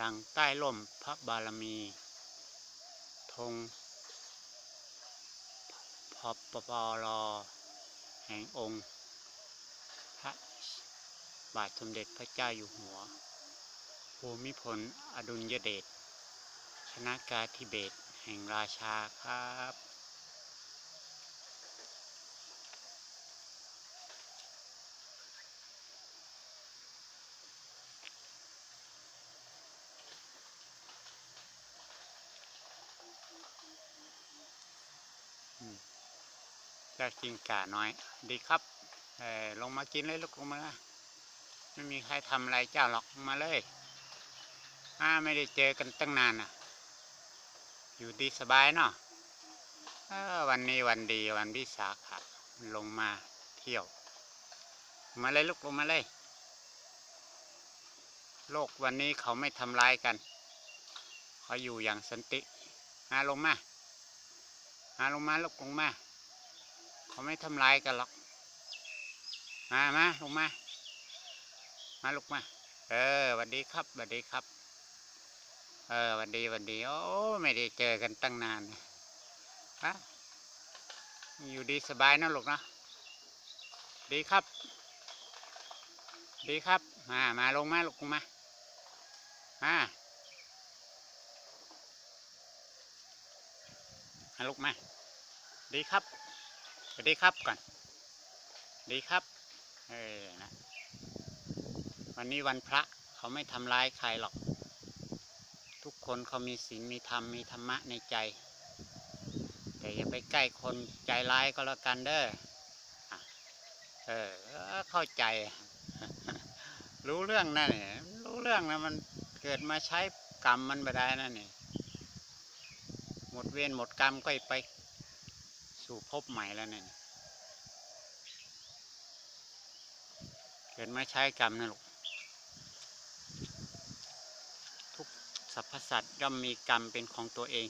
ดังใต้ล่มพระบารมีธงพปปรแห่งองค์ พระบาทสมเด็จพระเจ้าอยู่หัว ภูมิพลอดุลยเดชชนะกาธิเบศแห่งราชาครับ เจ้าจิงก่าน้อย ดีครับเออลงมากินเลยลูกลงมาไม่มีใครทำอะไรเจ้าหรอกมาเลยอ้าไม่ได้เจอกันตั้งนานอะ อยู่ดีสบายเนาะเออวันนี้วันดีวันวิสาขะลงมาเที่ยว มาเลยลูกลงมาเลย โลกวันนี้เขาไม่ทำร้ายกัน เขาอยู่อย่างสันติมาลงมามาลงมาลูกลงมา เขาไม่ทำร้ายกันหรอก มามาลงมา มาลูกมา เออวันดีครับวันดีครับ เออวันดีวันดีโอ้ไม่ได้เจอกันตั้งนานฮะอยู่ดีสบายนะลูกนะดีครับ ดีครับ มา มาลงมาลูกลงมามามาลูกมา ดีครับ สวัสดีครับก่อนดีครับ เออนะ วันนี้วันพระเขาไม่ทำร้ายใครหรอก ทุกคนเขามีศีลมีธรรมมีธรรมะในใจ แต่อย่าไปใกล้คนใจร้ายก็แล้วกันเด้อเออ เข้าใจ รู้เรื่องนั่นเนี่ยรู้เรื่องนะมันเกิดมาใช้กรรมมันไปได้นั่นนี่หมดเวรหมดกรรมก็ไป สู่พบใหม่แล้วเนี่ยเกิดมาใช้กรรมนะลูกทุกสรรพสัตว์ย่อมมีกรรมเป็นของตัวเอง